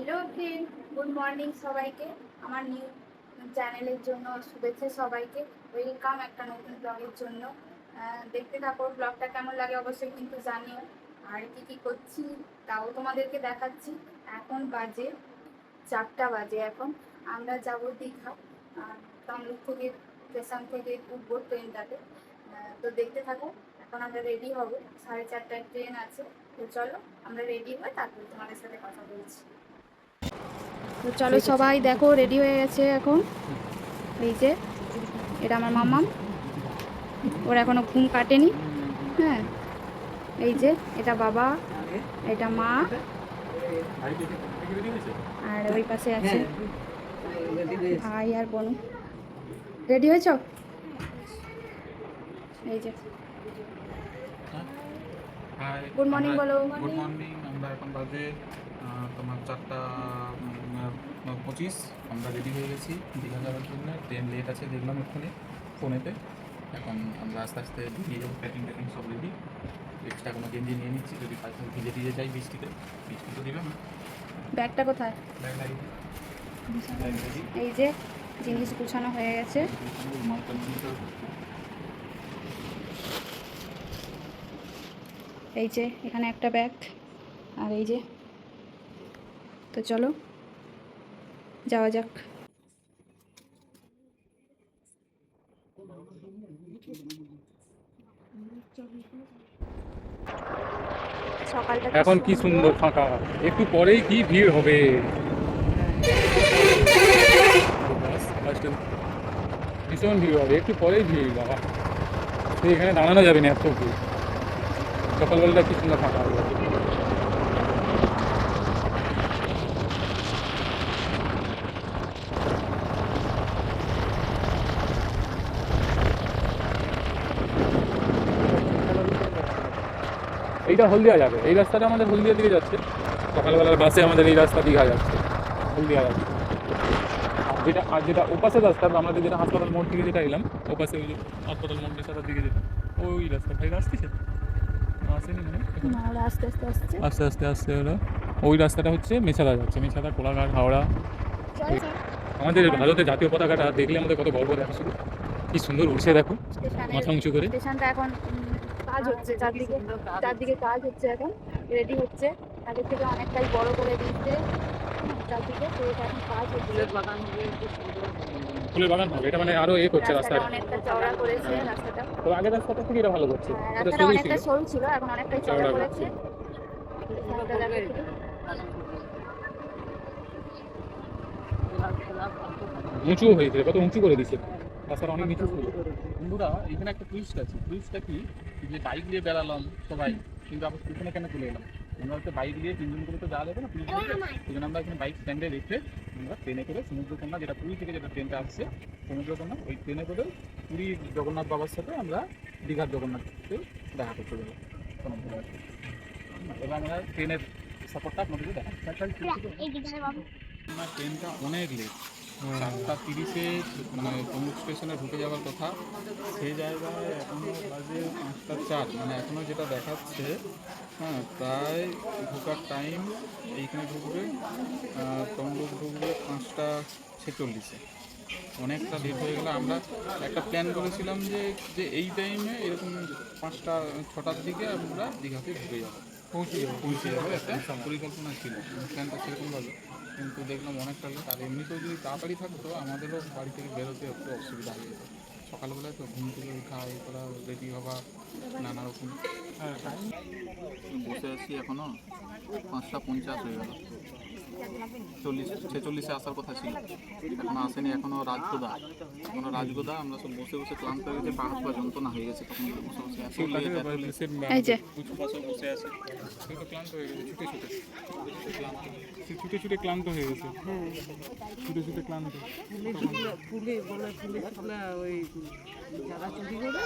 Hello friend, good morning সবাইকে। আমার new চ্যানেলের জন্য শুভেচ্ছা সবাইকে। ওয়েলকাম একটা নতুন ব্লগের জন্য। দেখতে থাকো, ব্লগটা কেমন লাগে অবশ্যই কিন্তু জানিও। আর কি কি করছি তাও তোমাদেরকে দেখাচ্ছি। এখন বাজে চারটা বাজে এখন। আমরা যাব দীঘা। আর থেকে, স্টেশন থেকে উঠবো ট্রেনটাতে। তো দেখতে থাকো, এখন আমরা রেডি হব। সাড়ে চারটায় ট্রেন আছে। তো চলো, আমরা রেডি হয়ে তারপর তোমাদের সাথে কথা বলছি। তো চলো সবাই দেখো রেডি হয়ে গেছে এখন। এই যে এটা আমার মামাম ওর এখনও ঘুম কাটেনি। হ্যাঁ এই যে এটা বাবা এটা মা। আর ওই পাশে আছে ভাই আর বোন। রেডি হয়েছ? এই যে। Good morning বলো। গুড মর্নিং আমরা এখন বাজে তোমার চারটা পঁচিশ আমরা রেডি হয়ে গেছি। দীঘা যাওয়ার জন্য। ট্রেন লেট আছে দেখলাম এক্ষুনি ফোনেতে। এখন আমরা আস্তে আস্তে বেরিয়ে যাব প্যাকিং ট্যাকিং সব রেডি এক্সট্রা কোনো গেঞ্জি নিয়ে নিচ্ছি যদি পাশে ভিজে ভিজে যাই বৃষ্টিতে। বৃষ্টি তো দিবে না। ব্যাগটা কোথায়? এই যে জিনিস গুছানো হয়ে গেছে। এই যে এখানে একটা ব্যাগ। আর এই যে তো চলো। যাওয়া যাক। এখন কি সুন্দর। ফাঁকা। একটু পরেই কি ভিড় হবে? ভীষণ ভিড় হবে একটু পরেই ভিড় বাবা। এখানে দাঁড়ানো যাবে না এত ভিড় সকালবেলাটা কি সুন্দর ফাঁকা। হবে এইটা হলদিয়া যাবে। এই রাস্তাটা আমাদের হলদিয়া দিকে যাচ্ছে। সকালবেলার বাসে আমাদের এই রাস্তা দীঘা যাচ্ছে। হলদিয়া যাচ্ছে। আর যেটা আর যেটা ওপাশের রাস্তা আমাদের যেটা হাসপাতাল মোড় থেকে যেটা এলাম ওপাশে ওই যে হাসপাতাল মোড়ের সাথে দিকে যেটা ওই রাস্তা। ভাই আসতেছে আসেনি মনে আস্তে আস্তে আসছে। আস্তে আস্তে আস্তে ওরা। ওই রাস্তাটা হচ্ছে মেছাদা যাচ্ছে। মেছাদা কোলাঘাট হাওড়া। আমাদের ভারতের জাতীয় পতাকাটা দেখলে আমাদের কত গর্ব দেখা শুধু কি সুন্দর উঠছে দেখো। মাথা উঁচু করে। স্টেশনটা এখন কাজ হচ্ছে চারদিকে চারদিকে কাজ হচ্ছে এখন রেডি হচ্ছে। আগের থেকে অনেকটাই বড় করে দিচ্ছে চারদিকে তো এটা এখন কাজ হচ্ছে। ফুলের বাগান হবে এটা মানে আরও এ করছে রাস্তাটা অনেকটা চওড়া করেছে রাস্তাটা। তো আগের রাস্তাটা থেকে এটা ভালো করছে। হ্যাঁ, এটা সরু ছিল। সরু ছিল এখন অনেকটাই চওড়া করেছে। উঁচু হয়েছে কত উঁচু করে দিচ্ছে রাস্তাটা অনেক নিচু ছিল। বন্ধুরা এখানে একটা টুইস্ট আছে। টুইস্টটা কি? যে বাইক নিয়ে বেড়ালাম সবাই কিন্তু আবার পিছনে কেন তুলে এলাম? আমরা হচ্ছে বাইক নিয়ে তিনজন করে তো যাওয়া যাবে না তিনজন সেই জন্য আমরা এখানে বাইক স্ট্যান্ডে রেখে আমরা ট্রেনে করে সমুদ্রকন্যা যেটা পুরী থেকে যেটা ট্রেনটা আসছে সমুদ্রকন্যা ওই ট্রেনে করে পুরী জগন্নাথ বাবার সাথে আমরা দীঘার জগন্নাথকে দেখা করতে যাব। এবার আমরা ট্রেনের সাপোর্টটা আপনাদেরকে আমার ট্রেনটা অনেক লেট চারটা তিরিশে মানে তমুক স্টেশনে ঢুকে যাওয়ার কথা। সেই জায়গায় এখনও বাজে পাঁচটা চার মানে এখনও যেটা দেখাচ্ছে হ্যাঁ প্রায় ঢোকার টাইম এইখানে ঢুকবে তমলুক ঢুকবে পাঁচটা ছেচল্লিশে। অনেকটা লেট হয়ে গেলে আমরা একটা প্ল্যান করেছিলাম যে যে এই টাইমে এরকম পাঁচটা ছটার দিকে আমরা দীঘাতে ঢুকে যাব। পৌঁছে যাব। পৌঁছে যাব একটা পরিকল্পনা ছিল। প্ল্যানটা সেরকমভাবে। কিন্তু দেখলাম অনেকটা লেট আর এমনিতেও যদি তাড়াতাড়ি থাকতো আমাদেরও বাড়ি থেকে বেরোতে একটু অসুবিধা হয়ে যেত। সকালবেলায় তো ঘুম থেকে উঠা, এ করা, রেডি হওয়া, নানা রকম। বসে আছি এখনও পাঁচটা পঞ্চাশ হয়ে গেল। চল্লিশ ছেচল্লিশে আসার কথা ছিল। এখনও আসেনি এখনও রাজগোদা। এখনও রাজগোদা আমরা সব বসে বসে ক্লান্ত হয়ে গেছে পা হাত পা যন্ত্রণা হয়ে গেছে তখন বসে বসে আছে। ক্লান্ত হয়ে গেছে ছুটে ছুটে। ছুটে ছুটে ক্লান্ত হয়ে গেছে। ছুটে ছুটে ক্লান্ত। ওই যারা চুরি করে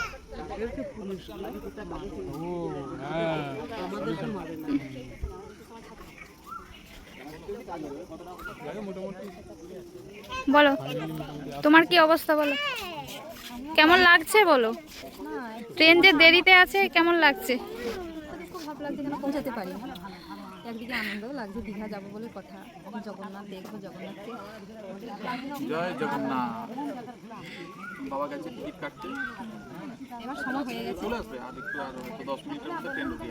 তাদেরকে পুলিশ ও হ্যাঁ। আমাদেরকে মারে না বলো তোমার কি অবস্থা বলো? কেমন লাগছে বলো? ট্রেন যে দেরিতে আছে কেমন লাগছে? খুব ভালো লাগছে কেন পৌঁছাতে পারি। একদিকে আনন্দও লাগছে দীঘা যাব বলে কথা। জগন্নাথ দেখব জগন্নাথকে। জয় জগন্নাথ। বাবা গেছে টিকিট কাটতে। সময় হয়ে চলে আসবে, আর একটু আর হয়তো দশ মিনিটের মধ্যে ট্রেন ঢুকে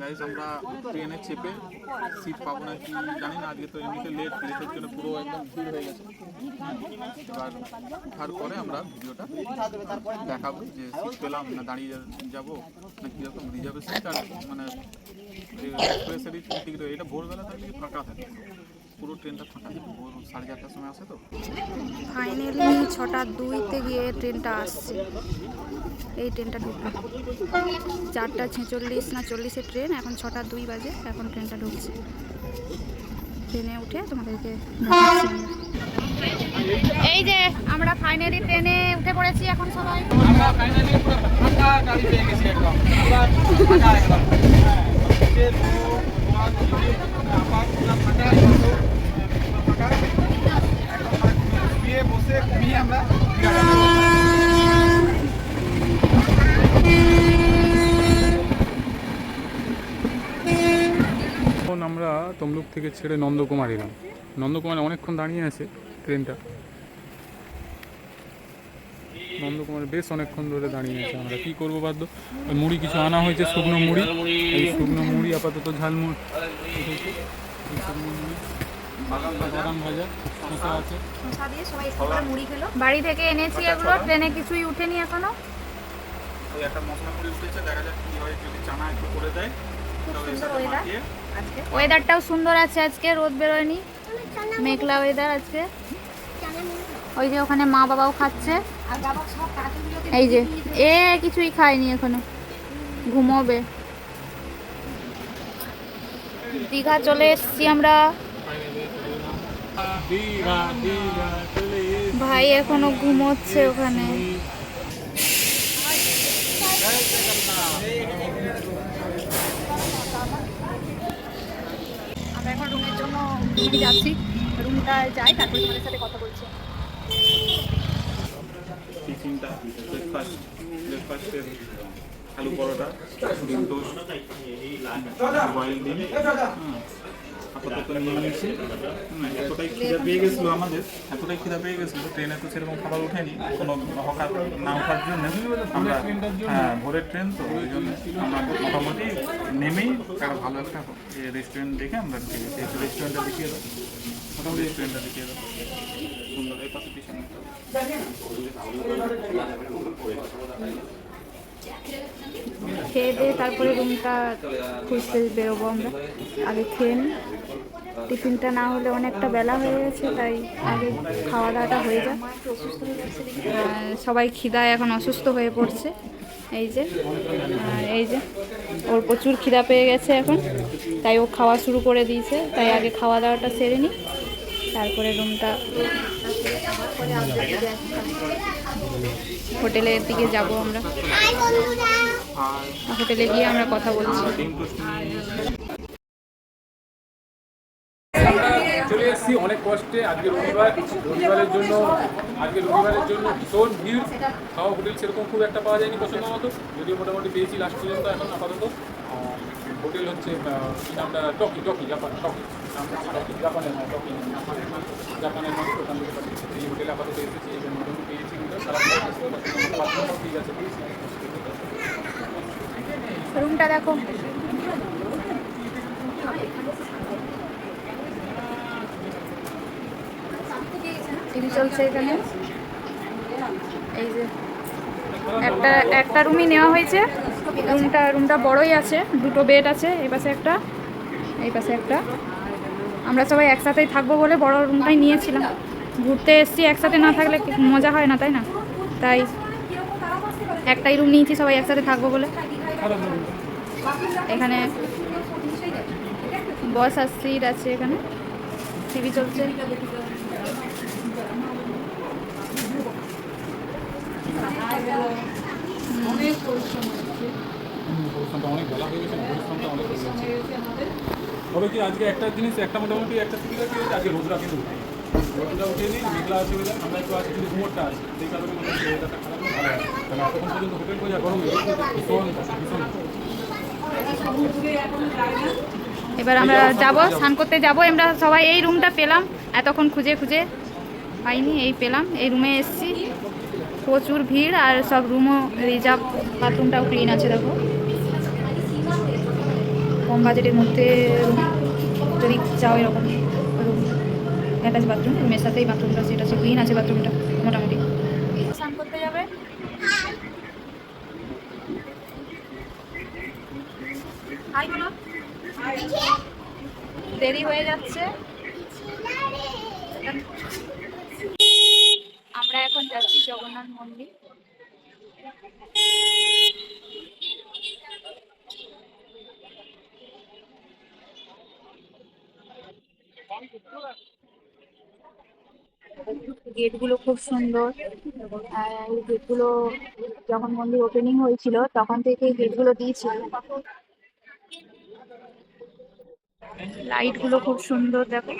গাইজ আমরা ট্রেনে চেপে সিট পাবো না কি জানি না, আজকে তো এমনিতে লেট লেটের জন্য পুরো একদম ভিড় হয়ে গেছে। এবার ওঠার পরে আমরা ভিডিওটা দেখাবো যে সিট পেলাম না, দাঁড়িয়ে যাব, না কীরকম রিজার্ভেশন মানে যে এক্সপ্রেসেরই টিকিট এটা ভোরবেলা থাকলে ফাঁকা থাকে? পুরো ট্রেনটা ফাঁকা সাড়ে চারটার সময় আসে তো? ফাইনালি ছটা দুইতে গিয়ে ট্রেনটা আসছে। এই ট্রেনটা ঢুকলো। চারটা ছেচল্লিশ না চল্লিশের ট্রেন এখন ছটা দুই বাজে এখন ট্রেনটা ঢুকছে। ট্রেনে উঠে তোমাদেরকে আমরা। এই যে আমরা ফাইনালি ট্রেনে উঠে পড়েছি এখন সবাই। আমরা ফাইনালি পুরো ফাঁকা গাড়ি পেয়ে গেছি একদম। পুরো ফাঁকা একদম সে তো তোমার দিদি, আপা পুরো ফাঁকা একদম ফাঁকা একদম শুয়ে বসে ঘুমিয়ে আমরা দীঘা যাব। এখন আমরা তমলুক থেকে ছেড়ে নন্দকুমার এলাম। নন্দকুমারে অনেকক্ষণ দাঁড়িয়ে আছে ট্রেনটা নন্দকুমারে বেশ অনেকক্ষণ ধরে দাঁড়িয়ে আছে। আমরা কি করব বাধ্য? ওই মুড়ি কিছু আনা হয়েছে শুকনো মুড়ি। এই শুকনো মুড়ি আপাতত ঝালমুড়ি বাড়ি থেকে এনেছি এগুলো ট্রেনে কিছুই উঠেনি এখনও। একটা মশলা মুড়ি উঠেছে দেখা যাক কি হয়। যদি চানা একটু করে দেয় তবে এর সাথে ওয়েদারটাও সুন্দর আছে আজকে, রোদ বেরোয়নি। মেঘলা ওয়েদার আজকে। ওই যে ওখানে মা বাবাও খাচ্ছে। এই যে, এ কিছুই খায়নি এখনও। ঘুমোবে। দীঘা চলে এসেছি আমরা। ভাই এখনও ঘুমোচ্ছে ওখানে। এখন রুমের জন্য রুমে যাচ্ছি। রুমটা যাই তারপরে তোমাদের সাথে কথা বলছি। টিফিনটা ব্রেকফাস্ট ব্রেকফাস্টের আলু পরোটা ডিম টোস্ট বয়েল ডিম। হুম, আপাতত নিয়ে হুম, এতটাই খিদা পেয়ে গেছিল আমাদের। এতটাই খিদা পেয়ে গেছিল ট্রেনে তো সেরকম খাবার ওঠেনি। কোনো হকার না ওঠার জন্য আমরা হ্যাঁ ভোরের ট্রেন তো ওই জন্য আমরা মোটামুটি নেমেই একটা ভালো একটা রেস্টুরেন্ট দেখে আমরা রেস্টুরেন্টটা দেখিয়ে দাও। মোটামুটি রেস্টুরেন্টটা দেখিয়ে দাও। সুন্দর এই পাশে পিছনে খেয়ে দিয়ে তারপরে রুমটা খুঁজতে বেরোবো আমরা। আগে খেয়ে নিই। টিফিনটা না হলে অনেকটা বেলা হয়ে গেছে, তাই আগে খাওয়া দাওয়াটা হয়ে যায় সবাই খিদায় এখন অসুস্থ হয়ে পড়ছে। এই যে এই যে, ওর প্রচুর খিদা পেয়ে গেছে এখন, তাই ও খাওয়া শুরু করে দিয়েছে। তাই আগে খাওয়া দাওয়াটা সেরে নিই, তারপরে রুমটা হোটেলের দিকে যাব আমরা। হোটেলে গিয়ে আমরা কথা বলছি। চলে এসেছি অনেক কষ্টে। আজকে রবিবার। রবিবারের জন্য, আজকে রবিবারের জন্য ভীষণ ভিড়। খাওয়া হোটেল সেরকম খুব একটা পাওয়া যায়নি পছন্দ মতো যদিও মোটামুটি পেয়েছি লাস্ট পর্যন্ত এখন আপাতত। হোটেল হচ্ছে নামটা? Tokyo Tokyo, Japan, Tokyo. নামটা টকি জাপানের নয় টকি, জাপানের নয় এই হোটেলে আপাতত এসেছি, এই জন্য পেয়েছি সারা ঠিক আছে। রুমটা দেখো। চলছে এই যে, একটা একটা রুমই নেওয়া হয়েছে। রুমটা রুমটা আছে, দুটো বেড আছে একটা, এই পাশে একটা। আমরা সবাই একসাথেই থাকব বলে বড় রুমটাই নিয়েছিলাম। ঘুরতে এসেছি একসাথে, না থাকলে মজা হয় না, তাই না? তাই, একটাই রুম নিয়েছি, সবাই একসাথে থাকব বলে। এখানে বস আর সিট আছে এখানে। টিভি চলছে। কি আজকে একটা জিনিস, একটা মোটামুটি একটা আজকে আমরা একটু ঘুমোরটা আছে। এবার আমরা যাব, স্নান করতে যাব। আমরা সবাই এই রুমটা পেলাম। এতক্ষণ খুঁজে খুঁজে পাইনি, এই পেলাম। এই রুমে এসেছি। প্রচুর ভিড় আর সব রুমও রিজার্ভ বাথরুমটাও ক্লিন আছে, দেখো। কম বাজেটের মধ্যে যদি চাও এরকম রুম অ্যাটাচ বাথরুম রুমের সাথেই বাথরুমটা সেটা ক্লিন আছে বাথরুমটা মোটামুটি স্নান করতে যাবে হাই বলো দেরি হয়ে যাচ্ছে। আমরা এখন যাচ্ছি জগন্নাথ মন্দির। গেটগুলো খুব সুন্দর। আর এই গেটগুলো যখন মন্দির ওপেনিং হয়েছিল, তখন থেকে গেটগুলো দিয়েছিল। লাইটগুলো খুব সুন্দর দেখো।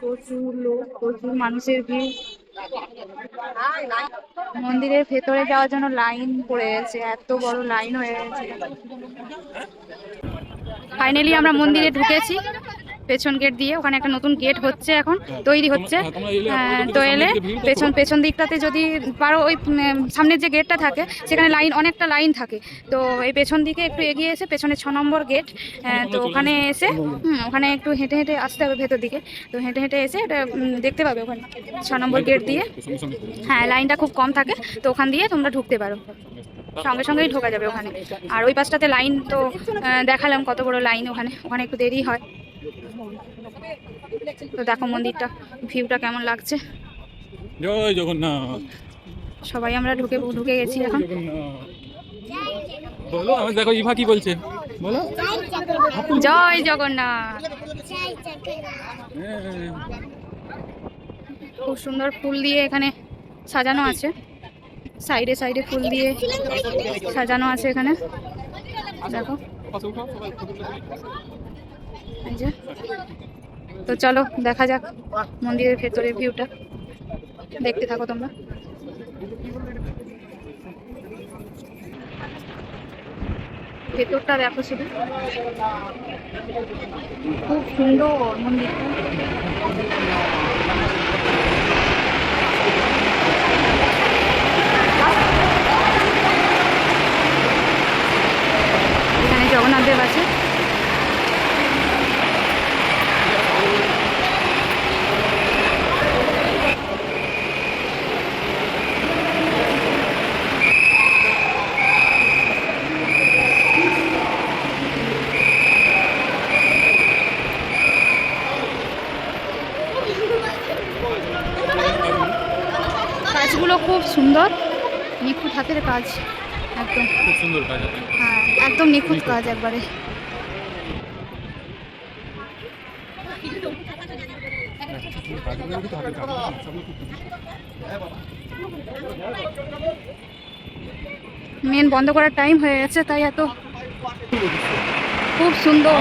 প্রচুর লোক, প্রচুর মানুষের ভিড়। মন্দিরের ভেতরে যাওয়ার জন্য লাইন পড়ে গেছে, এত বড় লাইন হয়ে গেছে। ফাইনালি আমরা মন্দিরে ঢুকেছি। পেছন গেট দিয়ে ওখানে একটা নতুন গেট হচ্ছে এখন তৈরি হচ্ছে। হ্যাঁ, হ্যাঁ, অপোজিটে তো এলে পেছন পেছন দিকটাতে যদি পারো ওই সামনের যে গেটটা থাকে সেখানে লাইন অনেকটা লাইন থাকে। তো এই পেছন দিকে একটু এগিয়ে এসে পেছনে ছ নম্বর গেট তো ওখানে এসে ওখানে একটু হেঁটে হেঁটে আসতে হবে ভেতর দিকে। তো হেঁটে হেঁটে এসে এটা দেখতে পাবে ওখানে ছ নম্বর গেট দিয়ে। হ্যাঁ লাইনটা খুব কম থাকে তো ওখান দিয়ে তোমরা ঢুকতে পারো। সঙ্গে সঙ্গেই ঢোকা যাবে ওখানে। আর ওই পাশটাতে লাইন তো দেখালাম কত বড় লাইন ওখানে। ওখানে একটু দেরি হয়। তো দেখো মন্দিরটা ভিউটা কেমন লাগছে? জয় জগন্নাথ। সবাই আমরা ঢুকে ঢুকে গেছি এখন। বলো আমি দেখো ইভা কি বলছে? বলো। জয় জগন্নাথ। খুব সুন্দর ফুল দিয়ে এখানে সাজানো আছে। সাইডে সাইডে ফুল দিয়ে সাজানো আছে এখানে। দেখো পাশে উঠাও, সবাই ফটো তুলি। তো চলো, দেখা যাক মন্দিরের ভেতরের ভিউটা দেখতে থাকো তোমরা। ভেতরটা দেখো শুধু। খুব সুন্দর মন্দিরটা এখানে জগন্নাথ দেব আছে। খুব সুন্দর নিখুঁত হাতের কাজ একদম। খুব সুন্দর কাজ হ্যাঁ একদম নিখুঁত কাজ একবারে। মেন বন্ধ করার টাইম হয়ে গেছে তাই এত খুব সুন্দর।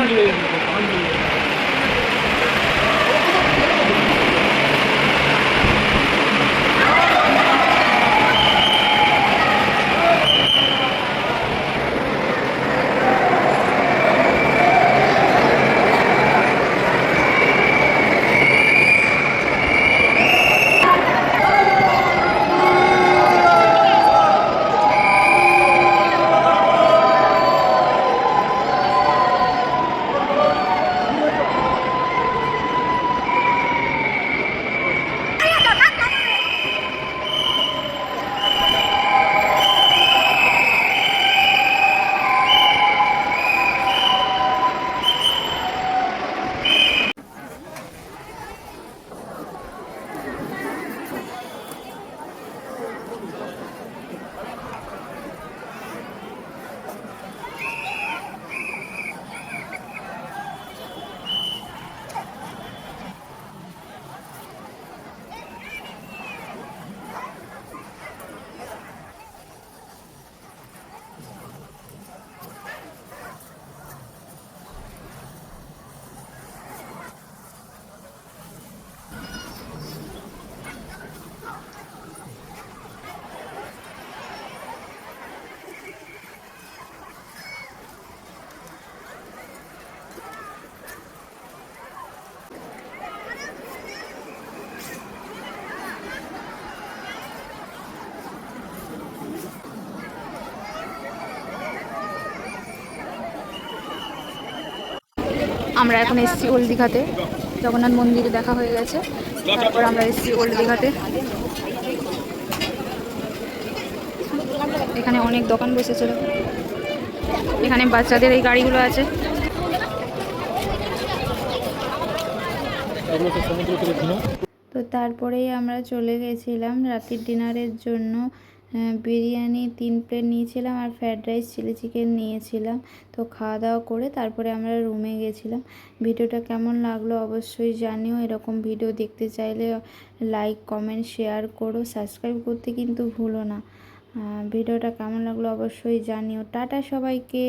আমরা এখন এসেছি ওল্ড দীঘাতে। জগন্নাথ মন্দিরে দেখা হয়ে গেছে। তারপর আমরা এসেছি ওল্ড দীঘাতে। এখানে অনেক দোকান বসেছিল এখানে বাচ্চাদের এই গাড়িগুলো আছে। তো তারপরেই আমরা চলে গেছিলাম রাতের ডিনারের জন্য। বিরিয়ানি তিন প্লেট নিয়েছিলাম আর ফ্রায়েড রাইস, চিলি চিকেন নিয়েছিলাম। তো খাওয়া দাওয়া করে তারপরে আমরা রুমে গেছিলাম। ভিডিওটা কেমন লাগল অবশ্যই জানিও। এরকম ভিডিও দেখতে চাইলে লাইক কমেন্ট শেয়ার করো। সাবস্ক্রাইব করতে কিন্তু ভুলো না। ভিডিওটা কেমন লাগল অবশ্যই জানিও। টাটা সবাইকে।